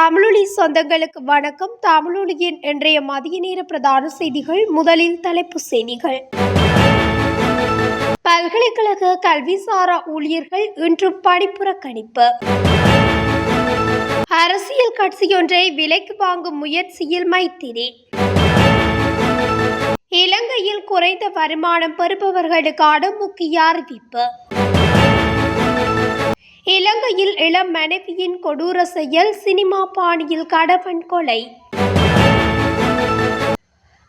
தமிழொலி சொந்தங்களுக்கு வணக்கம். தமிழொலியின் இன்றைய மதிய நேர பிரதான செய்திகள் முதலில் தலைப்புச் செய்திகள். பல்கலைக்கழக கல்விசாரா ஊழியர்கள் இன்று பணிப்புறக்கணிப்பு அரசியல் கட்சியொன்றை விலைக்கு வாங்கும் முயற்சியில் மைத்திரி. இலங்கையில் குறைந்த வருமானம் பெறுபவர்களுக்கான முக்கிய அறிவிப்பு. சென்னையில் இளம் மனைவியின் கொடூர செயல் சினிமா பாணியில் கடவன் கொலை.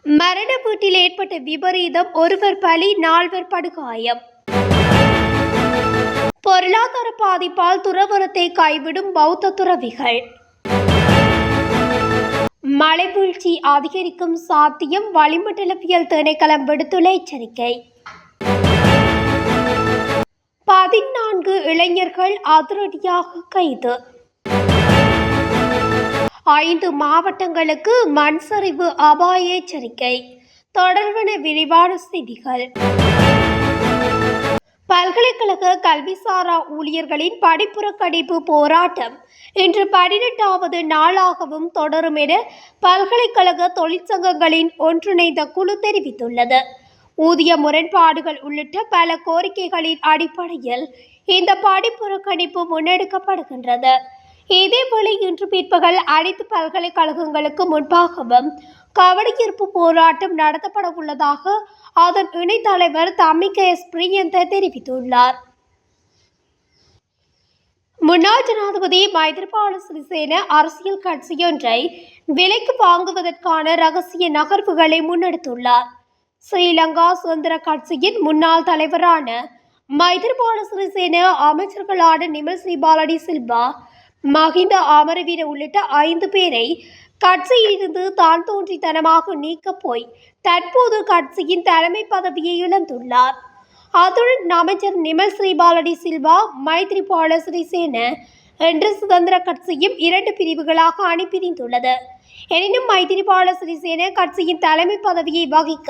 மரண வீட்டில் ஏற்பட்ட விபரீதம் ஒருவர் பலி நால்வர் படுகாயம். பொருளாதார பாதிப்பால் துறவரத்தை கைவிடும் பௌத்த துறவிகள். மழைவீழ்ச்சி அதிகரிக்கும் சாத்தியம் வளிமண்டலவியல் திணைக்களம் விடுத்துள்ள எச்சரிக்கை. பதினான்கு இளைஞர்கள் அதிரடியாக கைது. ஐந்து மாவட்டங்களுக்கு மண் சரிவு அபாய எச்சரிக்கை. தொடர்பான விரிவான செய்திகள். பல்கலைக்கழக கல்விசாரா ஊழியர்களின் படிப்புறக்கணிப்பு போராட்டம். இன்று பதினெட்டாவது நாளாகவும் தொடரும் என பல்கலைக்கழக தொழிற்சங்கங்களின் ஒன்றிணைந்த குழு தெரிவித்துள்ளது. ஊதிய முரண்பாடுகள் உள்ளிட்ட பல கோரிக்கைகளின் அடிப்படையில் இந்த படிப்புறக்கணிப்பு முன்னெடுக்கப்படுகின்றது. இதேபோல இன்று பிற்பகல் அனைத்து பல்கலைக்கழகங்களுக்கு முன்பாகவும் கவனஈர்ப்பு போராட்டம் நடத்தப்பட உள்ளதாக அதன் இணைத்தலைவர் தமிக எஸ் பிரியந்த தெரிவித்துள்ளார். முன்னாள் ஜனாதிபதி மைத்ரிபால சிறிசேன அரசியல் கட்சியொன்றை விலைக்கு வாங்குவதற்கான ரகசிய நகர்வுகளை முன்னெடுத்துள்ளார். ஸ்ரீலங்கா சுதந்திர கட்சியின் முன்னாள் தலைவரான மைத்ரிபால சிறிசேன அமைச்சர்களான நிமல் ஸ்ரீபாலடி சில்வா மஹிந்த அமரவீர உள்ளிட்ட ஐந்து பேரை கட்சியிலிருந்து தான் தோன்றித்தனமாக நீக்கப் போய் தற்போது கட்சியின் தலைமை பதவியை இழந்துள்ளார். அத்துடன் அமைச்சர் நிமல் ஸ்ரீபாலடி சில்வா மைத்ரிபால சிறிசேன என்று சுதந்திர கட்சியும் இரண்டு பிரிவுகளாக அணிபிரிந்துள்ளது. எனினும் மைத்திரிபால சிறிசேன கட்சியின் தலைமை பதவியை வகிக்க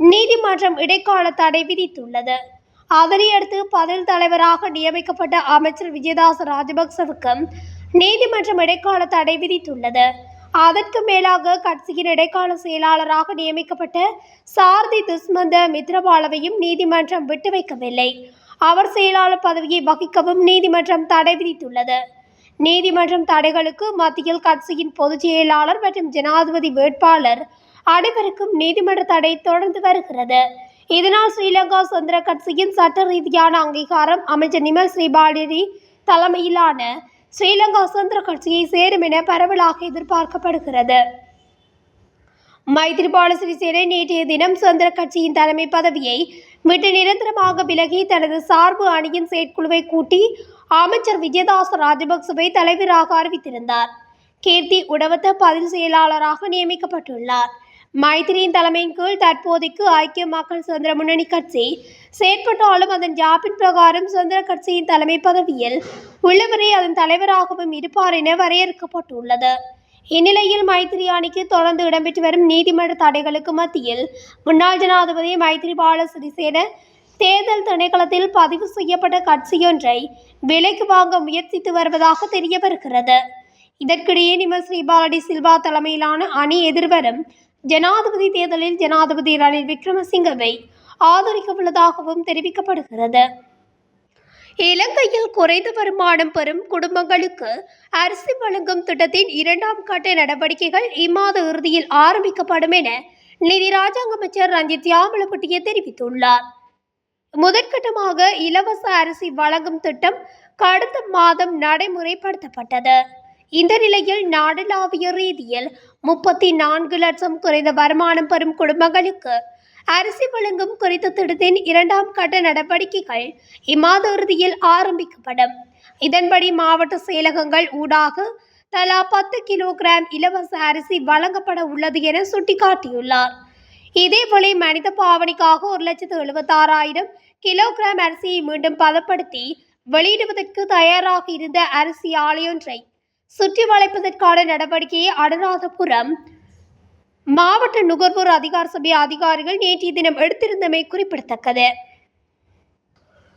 நீதிமன்றம் இடைக்கால தடை விதித்துள்ளது. அதனையடுத்து பதில் தலைவராக நியமிக்கப்பட்ட அமைச்சர் விஜயதாஸ் ராஜபக்சவுக்கு நீதிமன்றம் இடைக்கால தடை விதித்துள்ளது. அதற்கு மேலாக கட்சியின் இடைக்கால செயலாளராக நியமிக்கப்பட்ட சாரதி துஷ்மந்த மித்ரபாலவையும் நீதிமன்றம் விட்டு வைக்கவில்லை. அவர் செயலாளர் பதவியை வகிக்கவும் நீதிமன்றம் தடை விதித்துள்ளது. நீதிமன்றம் தடைகளுக்கு மத்தியில் கட்சியின் பொதுச் செயலாளர் மற்றும் ஜனாதிபதி வேட்பாளர் அனைவருக்கும் நீதிமன்ற தடை தொடர்ந்து வருகிறது. இதனால் ஸ்ரீலங்கா சுதந்திர கட்சியின் சட்ட ரீதியான அங்கீகாரம் அமைச்சர் நிமல் ஸ்ரீபாலினி தலைமையிலான ஸ்ரீலங்கா சுதந்திர கட்சியை சேரும் என பரவலாக எதிர்பார்க்கப்படுகிறது. மைத்ரிபால சிறிசேன நேற்றைய தினம் சுதந்திர கட்சியின் தலைமை பதவியை விட்டு நிரந்தரமாக விலகி தனது சார்பு அணியின் செயற்குழுவை கூட்டி அமைச்சர் விஜயதாச ராஜபக்சவை தலைவராக அறிவித்திருந்தார். கீர்த்தி உடவத்த பதில் செயலாளராக நியமிக்கப்பட்டுள்ளார். மைத்திரியின் தலைமையின் கீழ் தற்போதைக்கு ஐக்கிய மக்கள் சுதந்திர முன்னணி கட்சி செயற்பட்டாலும் அதன் ஜாப்பின் பிரகாரம் சுதந்திர கட்சியின் தலைமை பதவியில் உள்ளவரே அதன் தலைவராகவும் இருப்பார் என வரையறுக்கப்பட்டுள்ளது. இந்நிலையில் மைத்திரி அணிக்கு தொடர்ந்து இடம்பெற்று வரும் நீதிமன்ற தடைகளுக்கு மத்தியில் முன்னாள் ஜனாதிபதி மைத்திரிபால சிறிசேன தேர்தல் திணைக்களத்தில் பதிவு செய்யப்பட்ட கட்சியொன்றை விலைக்கு வாங்க முயற்சித்து வருவதாக தெரிய வருகிறது இதற்கிடையே நிமல் ஸ்ரீபாலடி சில்வா தலைமையிலான அணி எதிர்வரும் ஜனாதிபதி தேர்தலில் ஜனாதிபதி ரணில் விக்ரமசிங்கவை ஆதரிக்க உள்ளதாகவும் தெரிவிக்கப்படுகிறது. இலங்கையில் குறைந்த வருமானம் பெறும் குடும்பங்களுக்கு அரிசி வழங்கும் திட்டத்தின் இரண்டாம் கட்ட நடவடிக்கைகள் இம்மாத இறுதியில் ஆரம்பிக்கப்படும் என நிதி ராஜாங்க அமைச்சர் ரஞ்சித் யாமலப்பட்டிய தெரிவித்துள்ளார். முதற்கட்டமாக இலவச அரிசி வழங்கும் திட்டம் கடந்த மாதம் நடைமுறைப்படுத்தப்பட்டது. இந்த நிலையில் நாடளாவிய ரீதியில் முப்பத்தி நான்கு லட்சம் குறைந்த வருமானம் பெறும் குடும்பங்களுக்கு அரிசி வழங்கும் குறித்த திட்டத்தின் இரண்டாம் கட்ட நடவடிக்கைகள் இம்மாத இறுதியில் ஆரம்பிக்கப்படும். இதன்படி மாவட்ட செயலகங்கள் ஊடாக தலா பத்து கிலோகிராம் இலவச அரிசி வழங்கப்பட உள்ளது என சுட்டிக்காட்டியுள்ளார். இதேபோல மனித பாவனைக்காக ஒரு லட்சத்து எழுபத்தாறாயிரம் கிலோகிராம் அரிசியை மீண்டும் பதப்படுத்தி வெளியிடுவதற்கு தயாராக இருந்த அரிசி ஆலையொன்றை சுற்றி வளைப்பதற்கான நடவடிக்கையை அனுராதபுரம் மாவட்ட நுகர்வோர் அதிகார சபை அதிகாரிகள் நேற்றைய தினம் எடுத்திருந்தமை குறிப்பிடத்தக்கது.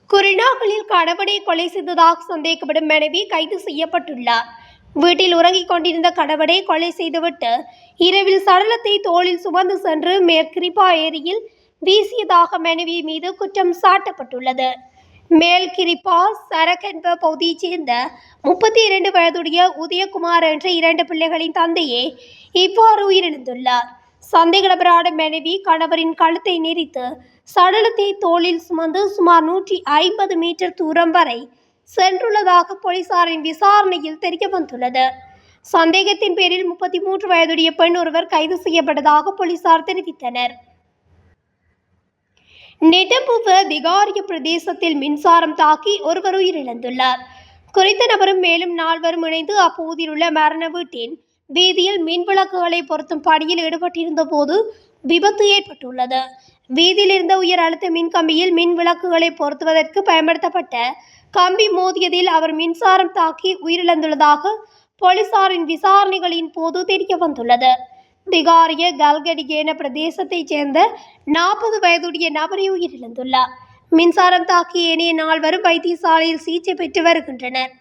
குறிநாகலில் கணவனை கொலை செய்ததாக சந்தேகப்படும் மனைவி கைது செய்யப்பட்டுள்ளார். வீட்டில் உறங்கிக் கொண்டிருந்த கணவனை கொலை செய்துவிட்டு இரவில் சடலத்தை தோளில் சுமந்து சென்று மேற்கிரிப்பா ஏரியில் வீசியதாக மனைவி மீது குற்றம் சாட்டப்பட்டுள்ளது. மேல்கிரிப்பா சரக் என்ப பகுதியைச் சேர்ந்த முப்பத்தி இரண்டு வயதுடைய உதயகுமார் என்ற இரண்டு பிள்ளைகளின் தந்தையே இவ்வாறு உயிரிழந்துள்ளார். சந்தேகநபரான மனைவி கணவரின் கழுத்தை நெரித்து சடலத்தை தோளில் சுமந்து சுமார் நூற்றி ஐம்பது மீட்டர் தூரம் வரை சென்றுள்ளதாக போலீசாரின் விசாரணையில் தெரிய வந்துள்ளது. சந்தேகத்தின் பேரில் முப்பத்தி மூன்று வயதுடைய பெண் ஒருவர் கைது செய்யப்பட்டதாக போலீசார் தெரிவித்தனர். நெட்டம்புவ திகாரிய பிரதேசத்தில் மின்சாரம் தாக்கி ஒருவர் உயிரிழந்துள்ளார். குறித்த நபரும் மேலும் நால்வரும் இணைந்து அப்பகுதியில் உள்ள மரண வீட்டின் வீதியில் மின் விளக்குகளை பொருத்தும் பணியில் ஈடுபட்டிருந்த போது விபத்து ஏற்பட்டுள்ளது. வீதியில் இருந்த உயர் அழுத்த மின் கம்பியில் மின் விளக்குகளை பொருத்துவதற்கு பயன்படுத்தப்பட்ட கம்பி மோதியதில் அவர் மின்சாரம் தாக்கி உயிரிழந்துள்ளதாக போலீசாரின் விசாரணைகளின் போது தெரிய வந்துள்ளது திகாரிய கல்கடிகேன பிரதேசத்தைச் சேர்ந்த நாற்பது வயதுடைய நபரை உயிரிழந்துள்ளார். மின்சாரம் தாக்கி ஏனைய நால்வரும் வைத்தியசாலையில் சிகிச்சை பெற்று வருகின்றனர்.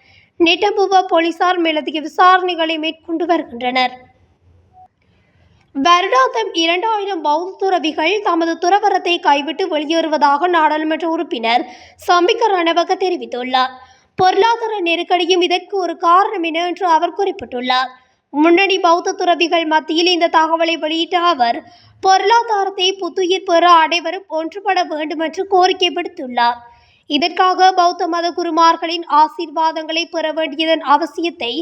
நெட்டபுவ போலீசார் மேலதிக விசாரணைகளை மேற்கொண்டு வருகின்றனர். வருடாந்தம் இரண்டாயிரம் பௌத்த துறவிகள் தமது துறவரத்தை கைவிட்டு வெளியேறுவதாக நாடாளுமன்ற உறுப்பினர் சம்பிக்க ரணவக தெரிவித்துள்ளார். பொருளாதார நெருக்கடியும் இதற்கு ஒரு காரணம் என என்று அவர் குறிப்பிட்டுள்ளார். முன்னணி பௌத்த துறவிகள் மத்தியில் இந்த தகவலை வெளியிட்ட அவர் பொருளாதாரத்தை புத்துயிர் பெற அனைவரும் ஒன்றுபட வேண்டும் என்று கோரிக்கை விடுத்துள்ளார் இதற்காக பௌத்த மத குருமார்களின் ஆசீர்வாதங்களை பெற வேண்டியதன் அவசியத்தை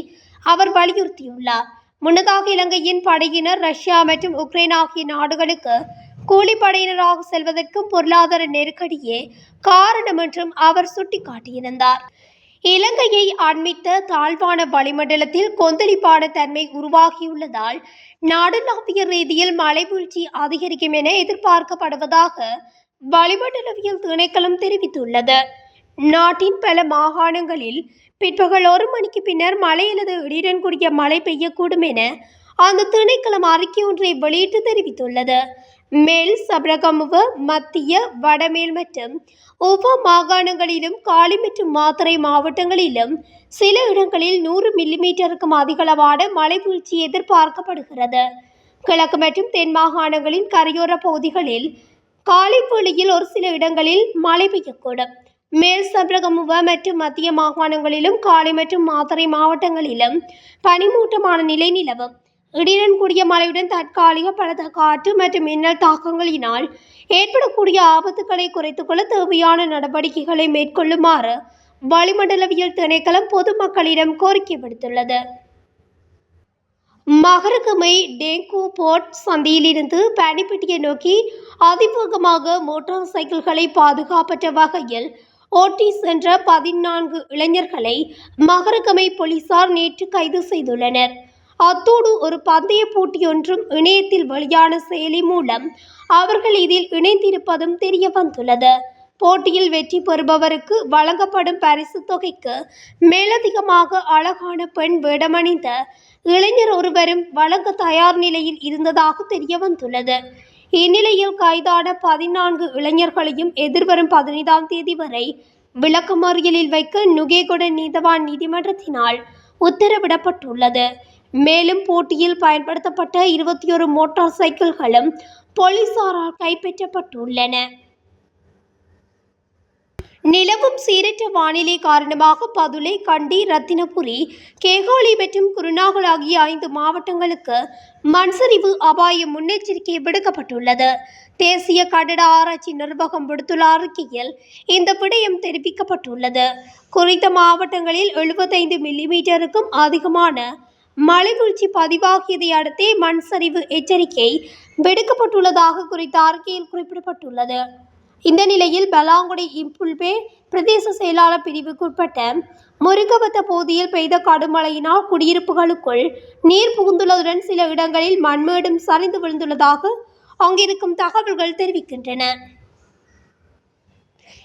அவர் வலியுறுத்தியுள்ளார். முன்னதாக இலங்கையின் படையினர் ரஷ்யா மற்றும் உக்ரைன் ஆகிய நாடுகளுக்கு கூலிப்படையினராக செல்வதற்கும் பொருளாதார நெருக்கடியே காரணம் என்றும் அவர் சுட்டிக்காட்டியிருந்தார். இலங்கையை அண்மித்த தாழ்வான வளிமண்டலத்தில் கொந்தளிப்பான தன்மை உருவாகியுள்ளதால் நாடுளாவிய ரீதியில் மழைவீழ்ச்சி அதிகரிக்கும் என எதிர்பார்க்கப்படுவதாக வளிமண்டலவியல் திணைக்களம் தெரிவித்துள்ளது. நாட்டின் பல மாகாணங்களில் பிற்பகல் ஒரு மணிக்கு பின்னர் மழை அல்லது இடியுடன் கூடிய மழை பெய்யக்கூடும் என அந்த திணைக்களம் அறிக்கை ஒன்றை வெளியிட்டு தெரிவித்துள்ளது. மேல் சபரகமுவ மத்திய வடமேல் மற்றும் உப மாகாணங்களிலும் காலி மற்றும் மாத்தறை மாவட்டங்களிலும் சில இடங்களில் நூறு மில்லிமீட்டருக்கும் அதிகளவான மழை வீழ்ச்சி எதிர்பார்க்கப்படுகிறது. கிழக்கு மற்றும் தென் மாகாணங்களின் கரையோர பகுதிகளில் காலிப்பொழியில் ஒரு சில இடங்களில் மழை பெய்யக்கூடும். மேல் சபரகமுவ மற்றும் மத்திய மாகாணங்களிலும் காலி மற்றும் மாத்தறை மாவட்டங்களிலும் பனிமூட்டமான நிலை நிலவும் இடியுடன் கூடிய மழையுடன் தற்காலிக பலத்த காற்று மற்றும் மின்னல் தாக்கங்களினால் ஏற்படக்கூடிய ஆபத்துக்களை குறைத்துக்கொள்ள தேவையான நடவடிக்கைகளை மேற்கொள்ளுமாறு வளிமண்டலவியல் திணைக்களம் பொதுமக்களிடம் கோரிக்கை விடுத்துள்ளது. மகரகமை டேங்கோ போர்ட் சந்தையிலிருந்து பனிப்பட்டியை நோக்கி அதிவேகமாக மோட்டார் சைக்கிள்களை பாதுகாப்பற்ற வகையில் ஓட்டி சென்ற பதினான்கு இளைஞர்களை மகரகமை போலீசார் நேற்று கைது செய்துள்ளனர். அத்தோடு ஒரு பந்தய போட்டியொன்றும் இணையத்தில் வெளியான செயலி மூலம் அவர்கள் இதில் இணைந்திருப்பதும் தெரிய வந்துள்ளது. போட்டியில் வெற்றி பெறுபவருக்கு வழங்கப்படும் பரிசு தொகைக்கு மேலதிகமாக அழகான பெண் வேடமணிந்த இளைஞர் ஒருவரும் வழங்க தயார் நிலையில் இருந்ததாக தெரிய வந்துள்ளது. இந்நிலையில் கைதான பதினான்கு இளைஞர்களையும் எதிர்வரும் பதினைந்தாம் தேதி வரை விளக்கமறியலில் வைக்க நுகேகொட நீதவான் நீதிமன்றத்தினால் உத்தரவிடப்பட்டுள்ளது. மேலும் போட்டியில் பயன்படுத்தப்பட்ட இருபத்தி ஒரு மோட்டார் சைக்கிள்களும் போலீசாரால் கைப்பற்றப்பட்டுள்ளன. நிலவும் சீரற்ற வானிலை காரணமாக பதுளை கண்டி ரத்தினபுரி கேகாலி மற்றும் குருநாகல் ஆகிய ஐந்து மாவட்டங்களுக்கு மண்சரிவு அபாய முன்னெச்சரிக்கை விடுக்கப்பட்டுள்ளது. தேசிய கட்டட ஆராய்ச்சி நிர்வாகம் விடுத்துள்ள அறிக்கையில் இந்த விடயம் தெரிவிக்கப்பட்டுள்ளது. குறித்த மாவட்டங்களில் எழுபத்தைந்து மில்லிமீட்டருக்கும் அதிகமான மலைவீழ்ச்சி பதிவாகியதை அடுத்தே மண் சரிவு எச்சரிக்கை விடுக்கப்பட்டுள்ளதாக குறித்த அறிக்கையில் குறிப்பிடப்பட்டுள்ளது. இந்த நிலையில் பலாங்குடி இம்புல்பே பிரதேச செயலாளர் பிரிவுக்குட்பட்ட முருகவத்த பகுதியில் பெய்த கடுமழையினால் குடியிருப்புகளுக்குள் நீர் புகுந்துள்ளதுடன் சில இடங்களில் மண்மேடும் சரிந்து விழுந்துள்ளதாக அங்கிருக்கும் தகவல்கள் தெரிவிக்கின்றன.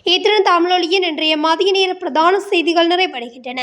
இத்துடன் தமிழொலியின் இன்றைய மதிய நேர பிரதான செய்திகள் நிறைவடைகின்றன.